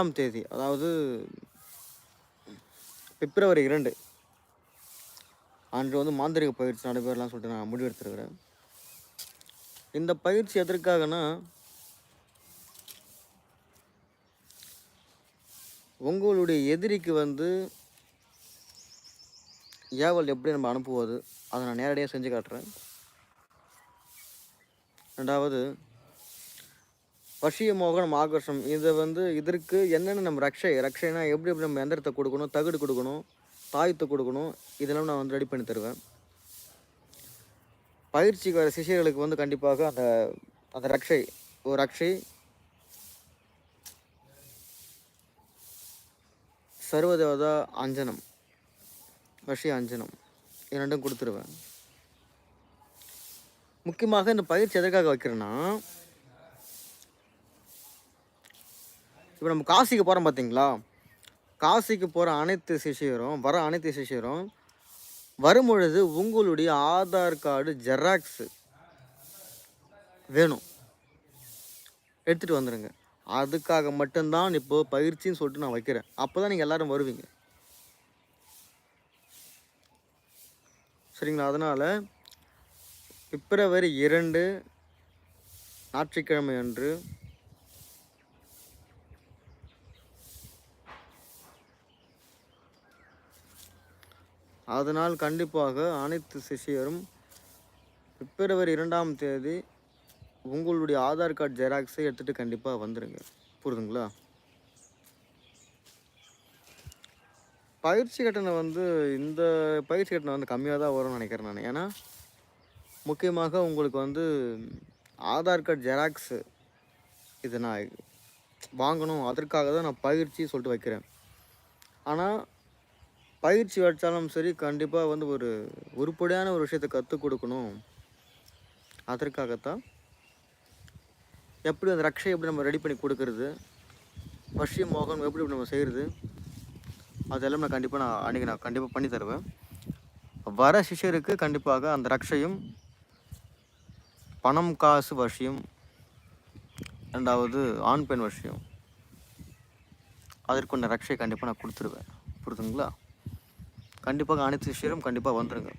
ஆம் தேதி அதாவது பிப்ரவரி இரண்டு. அன்று வந்து மாந்திரிக பயிற்சி நடைபெறலாம் சொல்லிட்டு நான் முடிவெடுத்துருக்குறேன். இந்த பயிற்சி எதற்காகனா உங்களுடைய எதிரிக்கு வந்து ஏவல் எப்படி நம்ம அனுப்புவது அதை நான் நேரடியாக செஞ்சு காட்டுறேன். ரெண்டாவது வசிய மோகனம் ஆகர்ஷம் இதை வந்து இதற்கு என்னென்ன நம்ம ரக்ஷை ரக்ஷைனா எப்படி எப்படி நம்ம எந்திரத்தை கொடுக்கணும் தகுடு கொடுக்கணும் தாயத்தை கொடுக்கணும் இதெல்லாம் நான் வந்து ரெடி பண்ணி தருவேன். பயிற்சிக்கு வர சிஷியர்களுக்கு வந்து கண்டிப்பாக அந்த அந்த ரக்ஷை ஒரு ரக்ஷை சர்வதேவதா அஞ்சனம் வஷி அஞ்சனம் இது ரெண்டும் கொடுத்துருவேன். முக்கியமாக இந்த பயிற்சி எதற்காக வைக்கிறேன்னா இப்போ நம்ம காசிக்கு போகிறோம் பார்த்தீங்களா காசிக்கு போகிற அனைத்து சிஷியரும் வர அனைத்து சிஷியரும் வரும்பொழுது உங்களுடைய ஆதார் கார்டு ஜெராக்ஸு வேணும். எடுத்துகிட்டு வந்துடுங்க அதுக்காக மட்டும்தான் இப்போது பயிற்சின்னு சொல்லிட்டு நான் வைக்கிறேன். அப்போ தான் நீங்கள் எல்லோரும் வருவீங்க. சரிங்களா? அதனால் பிப்ரவரி இரண்டு ஞாயிற்றுக்கிழமை அன்று அதனால் கண்டிப்பாக அனைத்து சிஷியரும் பிப்ரவரி இரண்டாம் தேதி உங்களுடைய ஆதார் கார்டு ஜெராக்ஸை எடுத்துகிட்டு கண்டிப்பாக வந்துடுங்க புரியுதுங்களா பயிற்சி கட்டணம் வந்து இந்த பயிற்சி கட்டணம் வந்து கம்மியாக தான் வரும்னு நினைக்கிறேன் நான். ஏன்னா முக்கியமாக உங்களுக்கு வந்து ஆதார் கார்டு ஜெராக்ஸு இது நான் வாங்கணும் அதற்காக தான் நான் பயிற்சி சொல்லிட்டு வைக்கிறேன். ஆனால் பயிற்சி வச்சாலும் சரி கண்டிப்பாக வந்து ஒரு உருப்படியான ஒரு விஷயத்தை கற்றுக் கொடுக்கணும். அதற்காகத்தான் எப்படி அந்த ரக்ஷை எப்படி நம்ம ரெடி பண்ணி கொடுக்கறது வஷிய மோகன் எப்படி நம்ம செய்கிறது அதெல்லாம் நான் கண்டிப்பாக நான் அன்றைக்கி நான் கண்டிப்பாக பண்ணி தருவேன். வர சிஷ்யருக்கு கண்டிப்பாக அந்த ரக்ஷையும் பணம் காசு வசியம் ரெண்டாவது ஆண் பெண் வசியம் அதற்குண்ட ரக்ஷை கண்டிப்பாக நான் கொடுத்துருவேன். புரியுதுங்களா கண்டிப்பாக அனைத்து விஷயம் கண்டிப்பாக வந்துடுங்க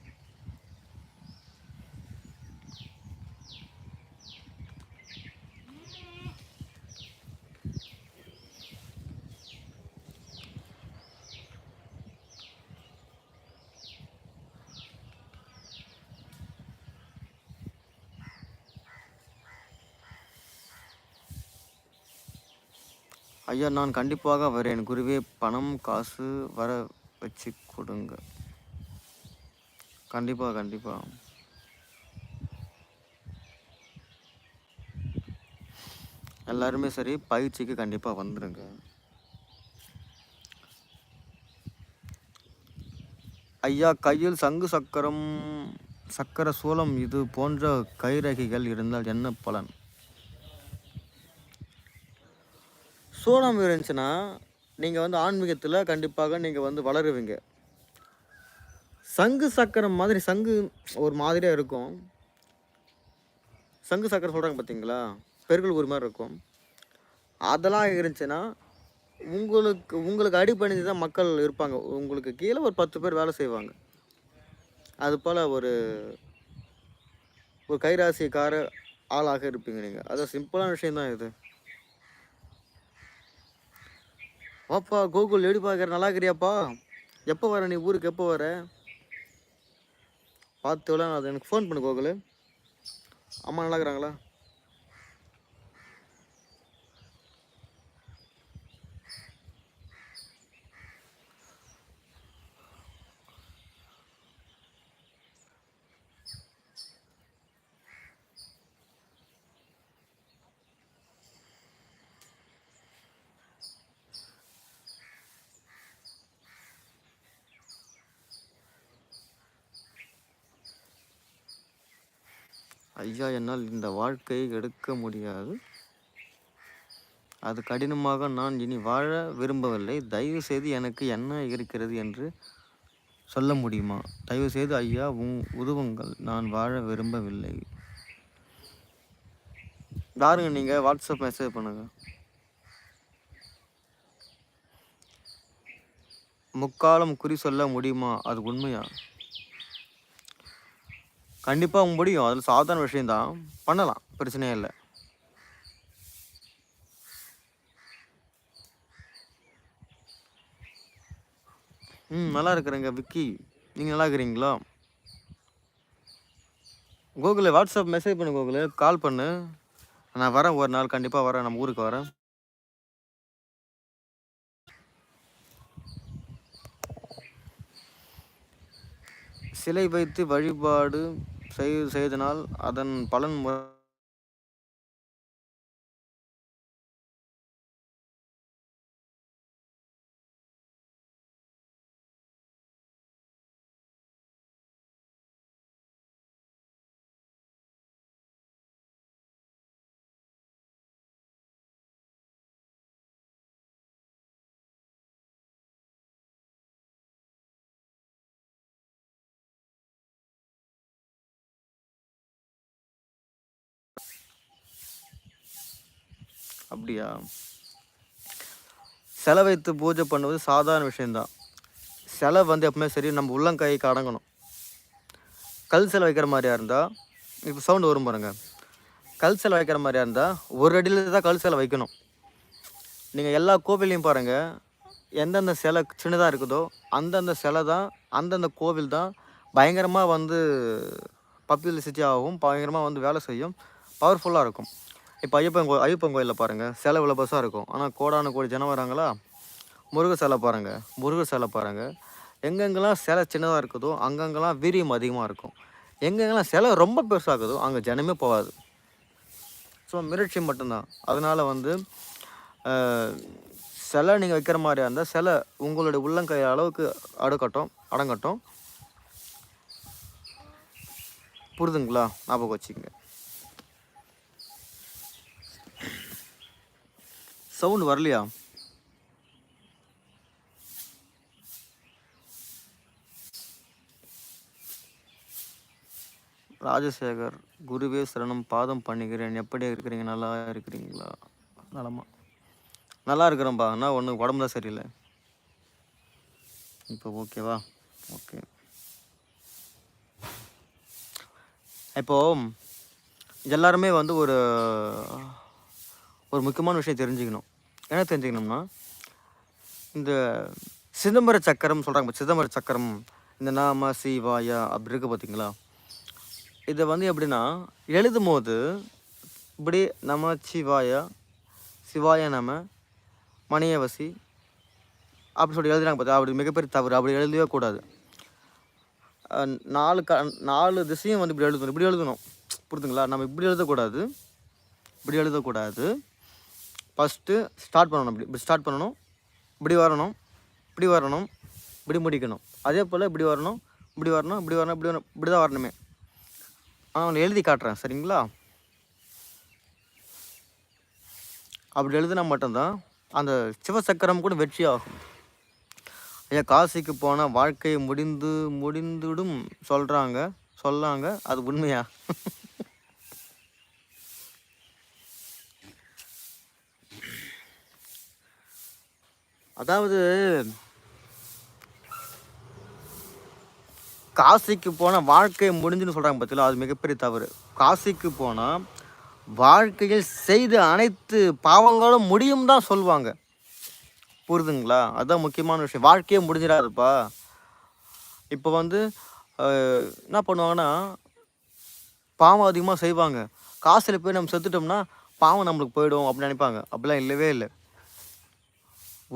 ஐயா நான் கண்டிப்பாக வரேன். குருவே பணம் காசு வர வச்சு கொடுங்க. கண்டிப்பாக கண்டிப்பாக எல்லாருமே சரி பயிற்சிக்கு கண்டிப்பாக வந்துடுங்க ஐயா கையில் சங்கு சக்கரம் சக்கர சூலம் இது போன்ற கைரகைகள் இருந்தால் என்ன பலன்? சூளம் இருந்துச்சுன்னா நீங்கள் வந்து ஆன்மீகத்தில் கண்டிப்பாக நீங்கள் வந்து வளருவீங்க. சங்கு சக்கரம் மாதிரி சங்கு ஒரு மாதிரியாக இருக்கும். சங்கு சக்கரம் சொல்கிறாங்க பார்த்தீங்களா பெருக்கள் ஒரு மாதிரி இருக்கும். அதெல்லாம் இருந்துச்சுன்னா உங்களுக்கு உங்களுக்கு அடிப்பணிஞ்சு தான் மக்கள் இருப்பாங்க. உங்களுக்கு கீழே ஒரு பத்து பேர் வேலை செய்வாங்க. அது போல் ஒரு ஒரு கைராசிக்கார ஆளாக இருப்பீங்க நீங்கள் அது சிம்பிளான விஷயந்தான் இது. வாப்பா கோகுல் எப்படி பார்க்குற நல்லா இருக்கிறியாப்பா? எப்போ வர நீ ஊருக்கு? எப்போ வர? பார்த்து அது எனக்கு ஃபோன் பண்ணு கோகுல். அம்மா நல்லா இருக்கிறாங்களா? ஐயா என்னால் இந்த வாழ்க்கையை எடுக்க முடியாது. அது கடினமாக நான் இனி வாழ விரும்பவில்லை. தயவு செய்து எனக்கு என்ன இருக்கிறது என்று சொல்ல முடியுமா? தயவு செய்து ஐயா உங் உதவுங்கள். நான் வாழ விரும்பவில்லை. யாருங்க நீங்கள் வாட்ஸ்அப் மெசேஜ் பண்ணுங்கள் முக்காலம் குறி சொல்ல முடியுமா? அது உண்மையா? கண்டிப்பாக முடியும். அதில் சாதாரண விஷயந்தான் பண்ணலாம். பிரச்சனையே இல்லை. ம் நல்லா இருக்கிறேங்க விக்கி. நீங்கள் நல்லா இருக்கிறீங்களா? கூகுளில் வாட்ஸ்அப் மெசேஜ் பண்ணு கூகுளில் கால் பண்ணு. நான் வரேன் ஒரு நாள். கண்டிப்பாக வரேன். நம்ம ஊருக்கு வரேன். சிலை வைத்து வழிபாடு செய் செய்தனால் அதன் பலன் அப்படியா? சிலை வைத்து பூஜை பண்ணுவது சாதாரண விஷயந்தான் சிலை வந்து எப்பவுமே சரி நம்ம உள்ளங்கைக்கு அடங்கணும். கல் சிலை வைக்கிற மாதிரியா இருந்தால் இப்போ சவுண்டு வரும் பாருங்கள் கல் சிலை வைக்கிற மாதிரியா இருந்தால் ஒரு அடியில் தான் கல் சிலை வைக்கணும். நீங்கள் எல்லா கோவிலையும் பாருங்கள் எந்தெந்த சிலை சின்னதாக இருக்குதோ அந்தந்த சிலை தான் அந்தந்த கோவில் தான் பயங்கரமாக வந்து பப்ளிசிட்டி ஆகும் பயங்கரமாக வந்து வேலை செய்யும் பவர்ஃபுல்லாக இருக்கும். இப்போ ஐயப்பன் கோ ஐயப்பன் கோயிலில் பாருங்கள் சிலை இவ்வளோ பஸ்ஸாக இருக்கும். ஆனால் கோடான கோடி ஜனம் வராங்களா? முருகர் சிலை பாருங்கள் முருகர் சிலை பாருங்கள் எங்கெங்கெல்லாம் சிலை சின்னதாக இருக்குதோ அங்கங்கெல்லாம் வீரியம் அதிகமாக இருக்கும். எங்கெங்கெல்லாம் சிலை ரொம்ப பெருசாகுதோ அங்கே ஜனமே போகாது. ஸோ மிரட்சி மட்டும்தான். அதனால் வந்து சிலை நீங்கள் வைக்கிற மாதிரியா இருந்தால் சிலை உங்களுடைய உள்ளங்கை அளவுக்கு அடுக்கட்டும் அடங்கட்டும். புரிதுங்களா? ஞாபகம் வச்சுக்கோங்க. சவுண்ட் வரலையா? ராஜசேகர் குருவே சரணம் பாதம் பண்ணிக்கிறேன் எப்படி இருக்கிறீங்க? நல்லா இருக்கிறீங்களா? நலமா. நல்லா இருக்கிறேன்ப்பா ஆனால் ஒன்று உடம்பு தான் சரியில்லை. இப்போ ஓகேவா? ஓகே. இப்போது எல்லாருமே வந்து ஒரு ஒரு முக்கியமான விஷயம் தெரிஞ்சுக்கணும். என்ன தெரிஞ்சுக்கணும்னா இந்த சிதம்பர சக்கரம் சொல்கிறாங்க சிதம்பர சக்கரம் இந்த நாம சிவாயா அப்படி இருக்குது பார்த்தீங்களா இதை வந்து எப்படின்னா எழுதும் போது இப்படி நம சிவாயா சிவாய நம மணியவசி அப்படி சொல்லி எழுதுறாங்க பார்த்தா அப்படி மிகப்பெரிய தவறு. அப்படி எழுதவே கூடாது. நாலு க நாலு திசையும் வந்து இப்படி எழுதணும். இப்படி எழுதணும். புரிதுங்களா நம்ம இப்படி எழுதக்கூடாது. இப்படி எழுதக்கூடாது. ஃபஸ்ட்டு ஸ்டார்ட் பண்ணணும் இப்படி இப்படி ஸ்டார்ட் பண்ணணும் இப்படி வரணும் இப்படி வரணும் இப்படி முடிக்கணும். அதே போல் இப்படி வரணும் இப்படி வரணும் இப்படி வரணும் இப்படி வரணும் இப்படி தான் வரணுமே நான் எழுதி காட்டுறேன் சரிங்களா? அப்படி எழுதினா மட்டும்தான் அந்த சிவசக்கரம் கூட வெற்றி ஆகும் ஐயா காசிக்கு போனால் வாழ்க்கை முடிந்து முடிந்துடும் சொல்கிறாங்க சொல்லாங்க அது உண்மையா? அதாவது காசிக்கு போனால் வாழ்க்கை முடிஞ்சுன்னு சொல்கிறாங்க பார்த்தீங்களா அது மிகப்பெரிய தவறு. காசிக்கு போனால் வாழ்க்கையில் செய்த அனைத்து பாவங்களும் முடியும் தான் சொல்லுவாங்க புரிதுங்களா? அதுதான் முக்கியமான விஷயம். வாழ்க்கையே முடிஞ்சிடாதுப்பா. இப்போ வந்து என்ன பண்ணுவாங்கன்னா பாவம் அதிகமாக செய்வாங்க. காசில் போய் நம்ம செத்துட்டோம்னா பாவம் நம்மளுக்கு போயிடும் அப்படின்னு நினைப்பாங்க. அப்படிலாம் இல்லவே இல்லை.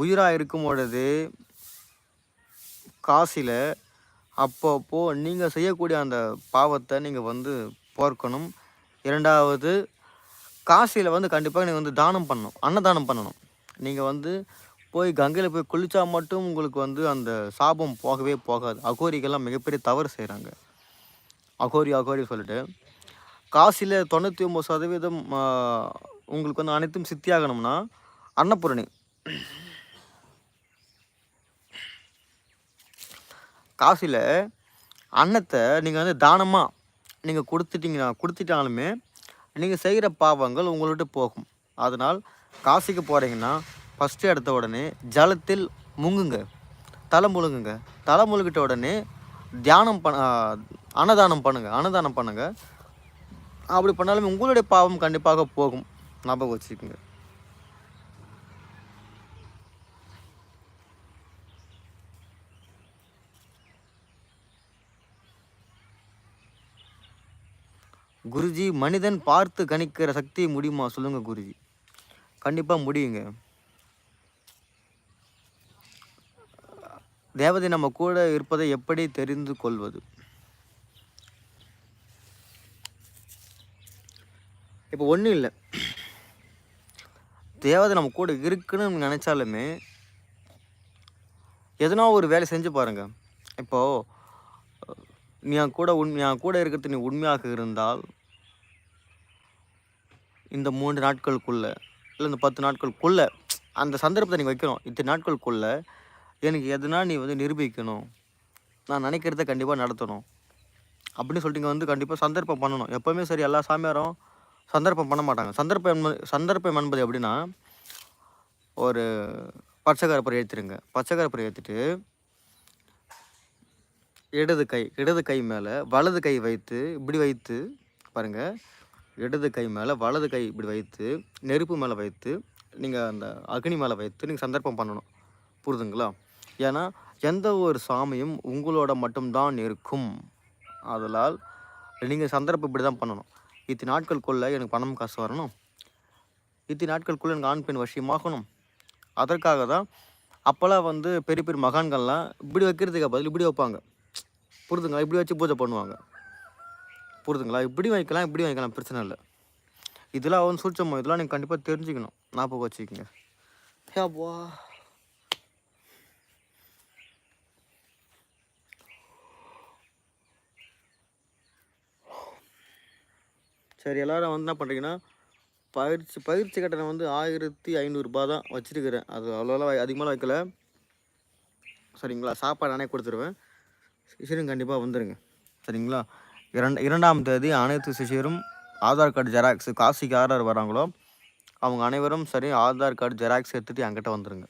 உயிராக இருக்கும் பொழுது காசில் அப்பப்போ நீங்கள் செய்யக்கூடிய அந்த பாவத்தை நீங்கள் வந்து போர்க்கணும். இரண்டாவது காசியில் வந்து கண்டிப்பாக நீங்கள் வந்து தானம் பண்ணணும். அன்னதானம் பண்ணணும். நீங்கள் வந்து போய் கங்கையில் போய் குளித்தா மட்டும் உங்களுக்கு வந்து அந்த சாபம் போகவே போகாது. அகோரிகள்லாம் மிகப்பெரிய தவறு செய்கிறாங்க அகோரி அகோரி சொல்லிட்டு. காசியில் தொண்ணூற்றி ஒம்பது சதவீதம் உங்களுக்கு வந்து அனைத்தும் சித்தியாகணும்னா அன்னபூரணி. காசில் அன்னத்தை நீங்கள் வந்து தானமாக நீங்கள் கொடுத்துட்டிங்கன்னா கொடுத்துட்டாலுமே நீங்கள் செய்கிற பாவங்கள் உங்கள்கிட்ட போகும். அதனால் காசிக்கு போகிறீங்கன்னா ஃபஸ்ட்டு எடுத்த உடனே ஜலத்தில் முங்குங்க. தலை முழுங்குங்க. தலை முழுகிட்ட உடனே தியானம் பண்ண அன்னதானம் பண்ணுங்கள் அன்னதானம் பண்ணுங்கள் அப்படி பண்ணாலுமே உங்களுடைய பாவம் கண்டிப்பாக போகும். ஞாபகம் வச்சுக்கோங்க. குருஜி மனிதன் பார்த்து கணிக்கிற சக்தி முடியுமா? சொல்லுங்க குருஜி. கண்டிப்பாக முடியுங்க. தேவதை நம்ம கூட இருப்பதை எப்படி தெரிந்து கொள்வது? இப்போ ஒன்றும் இல்லை. தேவதை நம்ம கூட இருக்குன்னு நினச்சாலுமே எதனா ஒரு வேலை செஞ்சு பாருங்கள் இப்போது நீ என் கூட உண் என் கூட இருக்கிறது நீ உண்மையாக இருந்தால் இந்த மூன்று நாட்களுக்குள்ளே இல்லை இந்த பத்து நாட்களுக்குள்ளே அந்த சந்தர்ப்பத்தை நீங்கள் வைக்கணும். இத்தனை நாட்களுக்குள்ளே எனக்கு எதுனா நீ வந்து நிரூபிக்கணும். நான் நினைக்கிறத கண்டிப்பாக நடத்தணும். அப்படின்னு சொல்லிட்டு வந்து கண்டிப்பாக சந்தர்ப்பம் பண்ணணும். எப்போவுமே சரி எல்லா சாமியாரும் சந்தர்ப்பம் பண்ண மாட்டாங்க. சந்தர்ப்பம் என்பது சந்தர்ப்பம் என்பது எப்படின்னா ஒரு பச்சை கருப்பரை ஏற்றிருங்க பச்சை கருப்பரை ஏற்றிட்டு இடது கை இடது கை மேலே வலது கை வைத்து இப்படி வைத்து பாருங்கள் இடது கை மேலே வலது கை இப்படி வைத்து நெருப்பு மேலே வைத்து நீங்கள் அந்த அக்னி மேலே வைத்து நீங்கள் சந்தர்ப்பம் பண்ணணும். புரிதுங்களா? ஏன்னா எந்த ஒரு சாமியும் உங்களோட மட்டும்தான் இருக்கும். அதனால் நீங்கள் சந்தர்ப்பம் இப்படி தான் பண்ணணும் இத்தனை நாட்களுக்குள்ளே எனக்கு பணம் காசு வரணும். இத்தனை நாட்களுக்குள்ளே எனக்கு ஆண் பெண் வசியமாகணும் அதற்காக தான் அப்போல்லாம் வந்து பெரிய பெரிய மகான்கள்லாம் இப்படி வைக்கிறதுக்கு பதில் இப்படி வைப்பாங்க. புரிதுங்களா? இப்படி வச்சு பூஜை பண்ணுவாங்க. புரிதுங்களா? இப்படி வைக்கலாம் இப்படி வைக்கலாம் பிரச்சனை இல்லை. இதெல்லாம் வந்து சூட்சமம் இதெல்லாம் நீங்கள் கண்டிப்பாக தெரிஞ்சுக்கணும். ஞாபகம் வச்சுக்கோங்க. ஏப்பா சரி எல்லோரும் வந்து என்ன பண்ணுறீங்கன்னா பயிற்சி பயிற்சி கட்டணம் வந்து ஆயிரத்தி ஐநூறுரூபா தான் வச்சுருக்கிறேன். அது அவ்வளோலாம் அதிகமாக வைக்கல. சரிங்களா? சாப்பாடு நானே கொடுத்துருவேன். சிஷியரும் கண்டிப்பாக வந்துடுங்க சரிங்களா? இரண்டு இரண்டாம் தேதி அனைத்து சிஷியரும் ஆதார் கார்டு ஜெராக்ஸ் காசிக்கு யார் யார் வராங்களோ அவங்க அனைவரும் சரி ஆதார் கார்டு ஜெராக்ஸ் எடுத்துகிட்டு என்கிட்ட வந்துடுங்க